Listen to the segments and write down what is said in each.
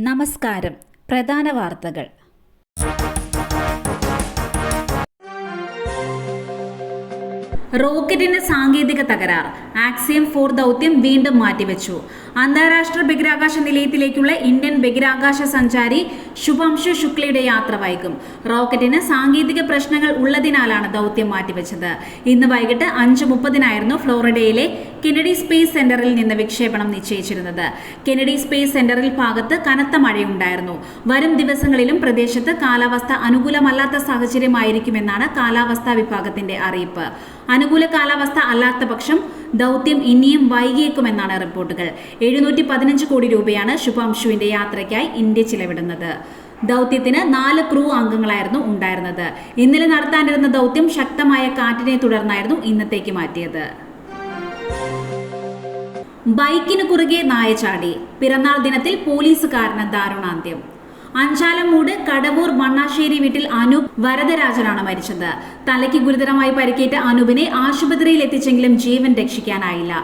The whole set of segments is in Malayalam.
നമസ്കാരം. പ്രധാന വാർത്തകൾ. റോക്കറ്റിന്റെ സാങ്കേതിക തകരാർ. ആക്സിയം ഫോർ ദൗത്യം വീണ്ടും മാറ്റിവെച്ചു. അന്താരാഷ്ട്ര ബഹിരാകാശ നിലയത്തിലേക്കുള്ള ഇന്ത്യൻ ബഹിരാകാശ സഞ്ചാരി ശുഭാംശു ശുക്ലയുടെ യാത്ര വൈകും. റോക്കറ്റിന് സാങ്കേതിക പ്രശ്നങ്ങൾ ഉള്ളതിനാലാണ് ദൗത്യം മാറ്റിവെച്ചത്. ഇന്ന് വൈകിട്ട് അഞ്ച് മുപ്പതിനായിരുന്നു ഫ്ലോറിഡയിലെ കെനഡി സ്പേസ് സെന്ററിൽ നിന്ന് വിക്ഷേപണം നിശ്ചയിച്ചിരുന്നത്. കെനഡി സ്പേസ് സെന്ററിൽ ഭാഗത്ത് കനത്ത മഴയുണ്ടായിരുന്നു. വരും ദിവസങ്ങളിലും പ്രദേശത്ത് കാലാവസ്ഥ അനുകൂലമല്ലാത്ത സാഹചര്യമായിരിക്കുമെന്നാണ് കാലാവസ്ഥാ വിഭാഗത്തിന്റെ അറിയിപ്പ്. അനുകൂല കാലാവസ്ഥ അല്ലാത്ത പക്ഷം ദൗത്യം ഇനിയും വൈകിയേക്കുമെന്നാണ് റിപ്പോർട്ടുകൾ. എഴുന്നൂറ്റി പതിനഞ്ച് കോടി രൂപയാണ് ശുഭാംശുവിന്റെ യാത്രയ്ക്കായി ഇന്ത്യ ചിലവിടുന്നത്. ദൗത്യത്തിന് നാല് ക്രൂ അംഗങ്ങളായിരുന്നു ഉണ്ടായിരുന്നത്. ഇന്നലെ നടത്താനിരുന്ന ദൗത്യം ശക്തമായ കാറ്റിനെ തുടർന്നായിരുന്നു ഇന്നത്തേക്ക് മാറ്റിയത്. ബൈക്കിന് കുറുകെ നായ ചാടി. പിറന്നാൾ ദിനത്തിൽ പോലീസുകാരന് ദാരുണാന്ത്യം. അഞ്ചാലമൂട് കടവൂർ മണ്ണാശ്ശേരി വീട്ടിൽ അനൂപ് വരദരാജനാണ് മരിച്ചത്. തലയ്ക്ക് ഗുരുതരമായി പരിക്കേറ്റ അനൂപിനെ ആശുപത്രിയിൽ എത്തിച്ചെങ്കിലും ജീവൻ രക്ഷിക്കാനായില്ല.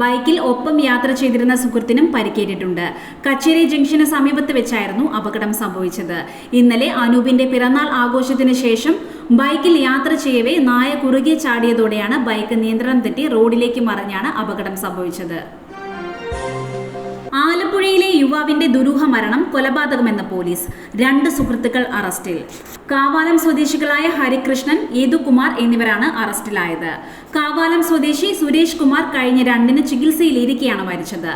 ബൈക്കിൽ ഒപ്പം യാത്ര ചെയ്തിരുന്ന സുഹൃത്തിനും പരിക്കേറ്റിട്ടുണ്ട്. കച്ചേരി ജംഗ്ഷന് സമീപത്ത് വെച്ചായിരുന്നു അപകടം സംഭവിച്ചത്. ഇന്നലെ അനൂപിന്റെ പിറന്നാൾ ആഘോഷത്തിന് ശേഷം ബൈക്കിൽ യാത്ര ചെയ്യവേ നായ കുറുകെ ചാടിയതോടെയാണ് ബൈക്ക് നിയന്ത്രണം തെറ്റി റോഡിലേക്ക് മറിഞ്ഞാണ് അപകടം സംഭവിച്ചത്. ആലപ്പുഴയിലെ യുവാവിന്റെ ദുരൂഹ മരണം കൊലപാതകമെന്ന പോലീസ് രണ്ട് സുഹൃത്തുക്കൾ അറസ്റ്റിൽ. കാവാലം സ്വദേശികളായ ഹരികൃഷ്ണൻ യേതുകുമാർ എന്നിവരാണ് അറസ്റ്റിലായത്. കാവാലം സ്വദേശി സുരേഷ് കുമാർ കഴിഞ്ഞ രണ്ടിന് ചികിത്സയിലിരിക്കെയാണ് മരിച്ചത്.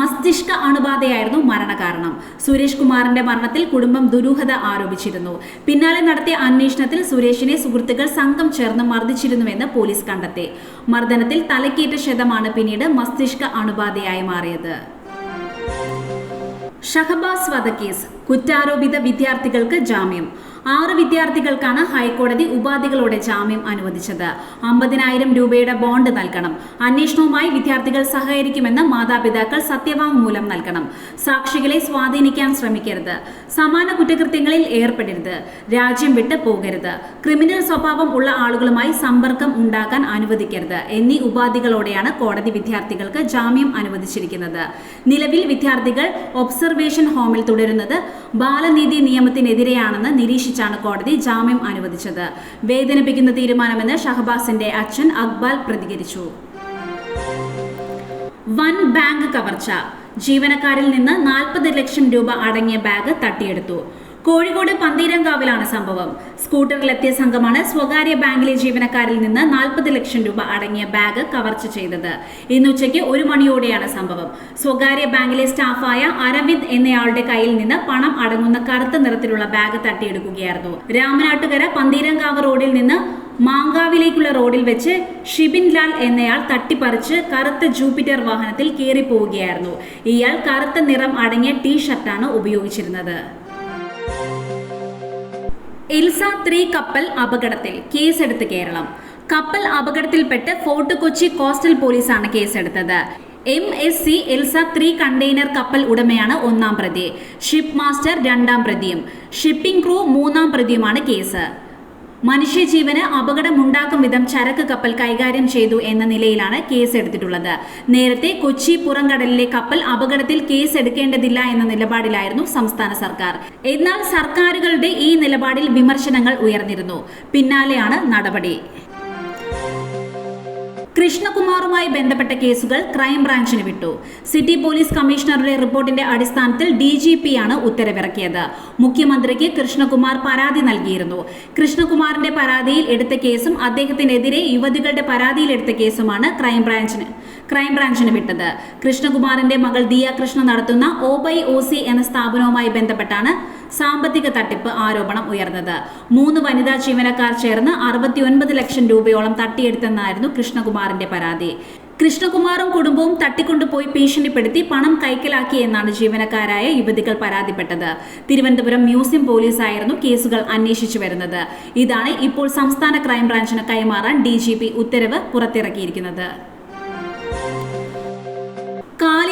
മസ്തിഷ്ക അണുബാധയായിരുന്നു മരണകാരണം. സുരേഷ് കുമാറിന്റെ മരണത്തിൽ കുടുംബം ദുരൂഹത ആരോപിച്ചിരുന്നു. പിന്നാലെ നടത്തിയ അന്വേഷണത്തിൽ സുരേഷിനെ സുഹൃത്തുക്കൾ സംഘം ചേർന്ന് മർദ്ദിച്ചിരുന്നുവെന്ന് പോലീസ് കണ്ടെത്തി. മർദ്ദനത്തിൽ തലക്കേറ്റ ക്ഷതമാണ് പിന്നീട് മസ്തിഷ്ക അണുബാധയായി മാറിയത്. ഷഹബാസ് വധക്കേസ് കുറ്റാരോപിത വിദ്യാർത്ഥികൾക്ക് ജാമ്യം ആറ് വിദ്യാർത്ഥികൾക്കാണ് ഹൈക്കോടതി ഉപാധികളോടെ ജാമ്യം അനുവദിച്ചത്. അമ്പതിനായിരം രൂപയുടെ ബോണ്ട് നൽകണം. അന്വേഷണവുമായി വിദ്യാർത്ഥികൾ സഹകരിക്കുമെന്ന് മാതാപിതാക്കൾ സത്യവാങ്മൂലം നൽകണം. സാക്ഷികളെ സ്വാധീനിക്കാൻ ശ്രമിക്കരുത്. സമാന കുറ്റകൃത്യങ്ങളിൽ ഏർപ്പെടരുത്. രാജ്യം വിട്ട് പോകരുത്. ക്രിമിനൽ സ്വഭാവം ഉള്ള ആളുകളുമായി സമ്പർക്കം ഉണ്ടാക്കാൻ അനുവദിക്കരുത് എന്നീ ഉപാധികളോടെയാണ് കോടതി വിദ്യാർത്ഥികൾക്ക് ജാമ്യം അനുവദിച്ചിരിക്കുന്നത്. നിലവിൽ വിദ്യാർത്ഥികൾ ഒബ്സർവേഷൻ ഹോമിൽ തുടരുന്നത് ബാലനീതി നിയമത്തിനെതിരെയാണെന്ന് നിരീക്ഷിച്ചാണ് കോടതി ജാമ്യം അനുവദിച്ചത്. വേദനിപ്പിക്കുന്ന തീരുമാനമെന്ന് ഷഹബാസിന്റെ അച്ഛൻ അക്ബാൽ പ്രതികരിച്ചു. വൻ ബാങ്ക് കവർച്ച. ജീവനക്കാരിൽ നിന്ന് നാൽപ്പത് ലക്ഷം രൂപ അടങ്ങിയ ബാഗ് തട്ടിയെടുത്തു. കോഴിക്കോട് പന്തീരങ്കാവിലാണ് സംഭവം. സ്കൂട്ടറിലെത്തിയ സംഘമാണ് സ്വകാര്യ ബാങ്കിലെ ജീവനക്കാരിൽ നിന്ന് നാൽപ്പത് ലക്ഷം രൂപ അടങ്ങിയ ബാഗ് കവർച്ച ചെയ്തത്. ഇന്ന് ഉച്ചയ്ക്ക് ഒരു മണിയോടെയാണ് സംഭവം. സ്വകാര്യ ബാങ്കിലെ സ്റ്റാഫായ അരവിന്ദ് എന്നയാളുടെ കയ്യിൽ നിന്ന് പണം അടങ്ങുന്ന കറുത്ത നിറത്തിലുള്ള ബാഗ് തട്ടിയെടുക്കുകയായിരുന്നു. രാമനാട്ടുകര പന്തീരങ്കാവ് റോഡിൽ നിന്ന് മാങ്കാവിലേക്കുള്ള റോഡിൽ വെച്ച് ഷിബിൻ ലാൽ എന്നയാൾ തട്ടിപ്പറിച്ച് കറുത്ത ജൂപ്പിറ്റർ വാഹനത്തിൽ കയറിപ്പോവുകയായിരുന്നു. ഇയാൾ കറുത്ത നിറം അടങ്ങിയ ടീ ഷർട്ടാണ് ഉപയോഗിച്ചിരുന്നത്. എൽസ ത്രീ കപ്പൽ അപകടത്തിൽ കേസെടുത്ത് കേരളം. കപ്പൽ അപകടത്തിൽപ്പെട്ട് ഫോർട്ട് കൊച്ചി കോസ്റ്റൽ പോലീസാണ് കേസെടുത്തത്. M S C Elsa three container കപ്പൽ ഉടമയാണ് ഒന്നാം പ്രതി. ഷിപ്പ് മാസ്റ്റർ രണ്ടാം പ്രതിയും. ഷിപ്പിംഗ് ക്രൂ മൂന്നാം പ്രതിയുമാണ് കേസ്. മനുഷ്യജീവന് അപകടമുണ്ടാക്കും വിധം ചരക്ക് കപ്പൽ കൈകാര്യം ചെയ്തു എന്ന നിലയിലാണ് കേസ് എടുത്തിട്ടുള്ളത് നേരത്തെ കൊച്ചി പുറംകടലിലെ കപ്പൽ അപകടത്തിൽ കേസ് എടുക്കേണ്ടതില്ല എന്ന നിലപാടിലായിരുന്നു സംസ്ഥാന സർക്കാർ. എന്നാൽ സർക്കാരുകളുടെ ഈ നിലപാടിൽ വിമർശനങ്ങൾ ഉയർന്നിരുന്നു. പിന്നാലെയാണ് നടപടി. കൃഷ്ണകുമാറുമായി ബന്ധപ്പെട്ട കേസുകൾ ക്രൈംബ്രാഞ്ചിന് വിട്ടു. സിറ്റി പോലീസ് കമ്മീഷണറുടെ റിപ്പോർട്ടിന്റെ അടിസ്ഥാനത്തിൽ ഡി ജി പിയാണ് ഉത്തരവിറക്കിയത്. മുഖ്യമന്ത്രിക്ക് കൃഷ്ണകുമാർ പരാതി നൽകിയിരുന്നു. കൃഷ്ണകുമാറിന്റെ പരാതിയിൽ എടുത്ത കേസും അദ്ദേഹത്തിനെതിരെ യുവതികളുടെ പരാതിയിൽ എടുത്ത കേസുമാണ് ക്രൈംബ്രാഞ്ചിന് ക്രൈംബ്രാഞ്ചിന് വിട്ടത്. കൃഷ്ണകുമാറിന്റെ മകൾ ദിയ കൃഷ്ണ നടത്തുന്ന ഓബൈ സി എന്ന സ്ഥാപനവുമായി ബന്ധപ്പെട്ടാണ് സാമ്പത്തിക തട്ടിപ്പ് ആരോപണം ഉയർന്നത്. മൂന്ന് വനിതാ ജീവനക്കാർ ചേർന്ന് അറുപത്തിയൊൻപത് ലക്ഷം രൂപയോളം തട്ടിയെടുത്തെന്നായിരുന്നു കൃഷ്ണകുമാറിന്റെ പരാതി. കൃഷ്ണകുമാറും കുടുംബവും തട്ടിക്കൊണ്ടുപോയി ഭീഷണിപ്പെടുത്തി പണം കൈക്കലാക്കി എന്നാണ് ജീവനക്കാരായ യുവതികൾ പരാതിപ്പെട്ടത്. തിരുവനന്തപുരം മ്യൂസിയം പോലീസായിരുന്നു കേസുകൾ അന്വേഷിച്ചു വരുന്നത്. ഇതാണ് ഇപ്പോൾ സംസ്ഥാന ക്രൈംബ്രാഞ്ചിന് കൈമാറാൻ ഡി ഉത്തരവ് പുറത്തിറക്കിയിരിക്കുന്നത്.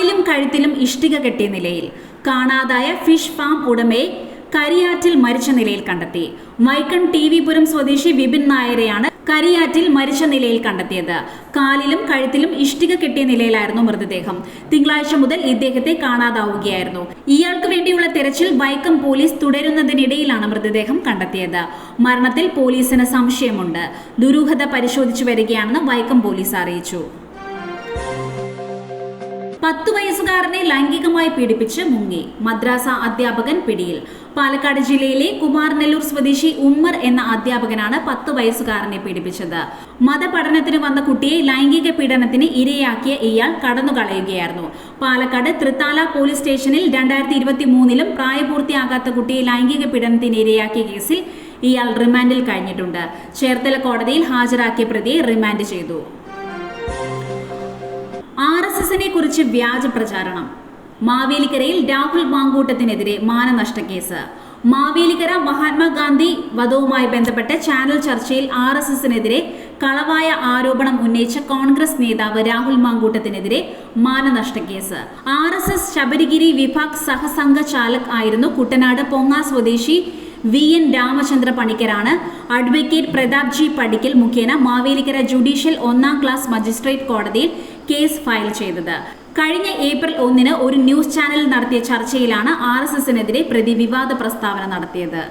കാലിലും കഴുത്തിലും ഇഷ്ടിക കെട്ടിയ നിലയിൽ കാണാതായ ഫിഷ് ഫാം ഉടമയെ കരിയാറ്റിൽ മരിച്ച നിലയിൽ കണ്ടെത്തി. മൈക്കൺ ടി വി പുരം സ്വദേശി വിപിൻ നായരെയാണ് കരിയാറ്റിൽ മരിച്ച നിലയിൽ കണ്ടെത്തിയത്. കാലിലും കഴുത്തിലും ഇഷ്ടിക കെട്ടിയ നിലയിലായിരുന്നു മൃതദേഹം. തിങ്കളാഴ്ച മുതൽ ഇദ്ദേഹത്തെ കാണാതാവുകയായിരുന്നു. ഇയാൾക്ക് വേണ്ടിയുള്ള തെരച്ചിൽ വൈക്കം പോലീസ് തുടരുന്നതിനിടയിലാണ് മൃതദേഹം കണ്ടെത്തിയത്. മരണത്തിൽ പോലീസിന് സംശയമുണ്ട്. ദുരൂഹത പരിശോധിച്ചു വരികയാണെന്ന് വൈക്കം പോലീസ് അറിയിച്ചു. പത്തു വയസ്സുകാരനെ ലൈംഗികമായി പീഡിപ്പിച്ച് മുങ്ങി. മദ്രാസ അധ്യാപകൻ പിടിയിൽ. പാലക്കാട് ജില്ലയിലെ കുമാരനെല്ലൂർ സ്വദേശി ഉമ്മർ എന്ന അധ്യാപകനാണ് പത്തു വയസ്സുകാരനെ പീഡിപ്പിച്ചത്. മതപഠനത്തിന് വന്ന കുട്ടിയെ ലൈംഗിക പീഡനത്തിന് ഇരയാക്കിയ ഇയാൾ കടന്നുകളയുകയായിരുന്നു. പാലക്കാട് തൃത്താല പോലീസ് സ്റ്റേഷനിൽ രണ്ടായിരത്തി ഇരുപത്തി മൂന്നിലും പ്രായപൂർത്തിയാകാത്ത കുട്ടിയെ ലൈംഗിക പീഡനത്തിന് ഇരയാക്കിയ കേസിൽ ഇയാൾ റിമാൻഡിൽ കഴിഞ്ഞിട്ടുണ്ട്. ചേർത്തല കോടതിയിൽ ഹാജരാക്കിയ പ്രതിയെ റിമാൻഡ് ചെയ്തു. എസിനെ കുറിച്ച് വ്യാജ പ്രചാരണം. മാവേലിക്കരയിൽ രാഹുൽ മാങ്കൂട്ടത്തിനെതിരെ മാനനഷ്ട കേസ്. മാവേലിക്കര മഹാത്മാഗാന്ധി വധവുമായി ബന്ധപ്പെട്ട് ചാനൽ ചർച്ചയിൽ ആർ എസ് എസിനെതിരെ കളവായ ആരോപണം ഉന്നയിച്ച കോൺഗ്രസ് നേതാവ് രാഹുൽ മാങ്കൂട്ടത്തിനെതിരെ മാനനഷ്ട case. R S S Sabarigiri Vibhag സഹസംഘ ചാലക് ആയിരുന്നു കുട്ടനാട് പൊങ്ങ സ്വദേശി വി എൻ രാമചന്ദ്ര പണിക്കരാണ്. അഡ്വക്കേറ്റ് പ്രതാപ് ജി പടിക്കൽ മുഖേന മാവേലിക്കര ജുഡീഷ്യൽ ഒന്നാം ക്ലാസ് മജിസ്ട്രേറ്റ് കോടതിയിൽ കേസ് ഫയൽ ചെയ്തത്. കഴിഞ്ഞ ഏപ്രിൽ ഒന്നിന് ഒരു ന്യൂസ് ചാനലിൽ നടത്തിയ ചർച്ചയിലാണ് ആർ എസ് എസിനെതിരെ പ്രതി വിവാദ പ്രസ്താവന നടത്തിയത്.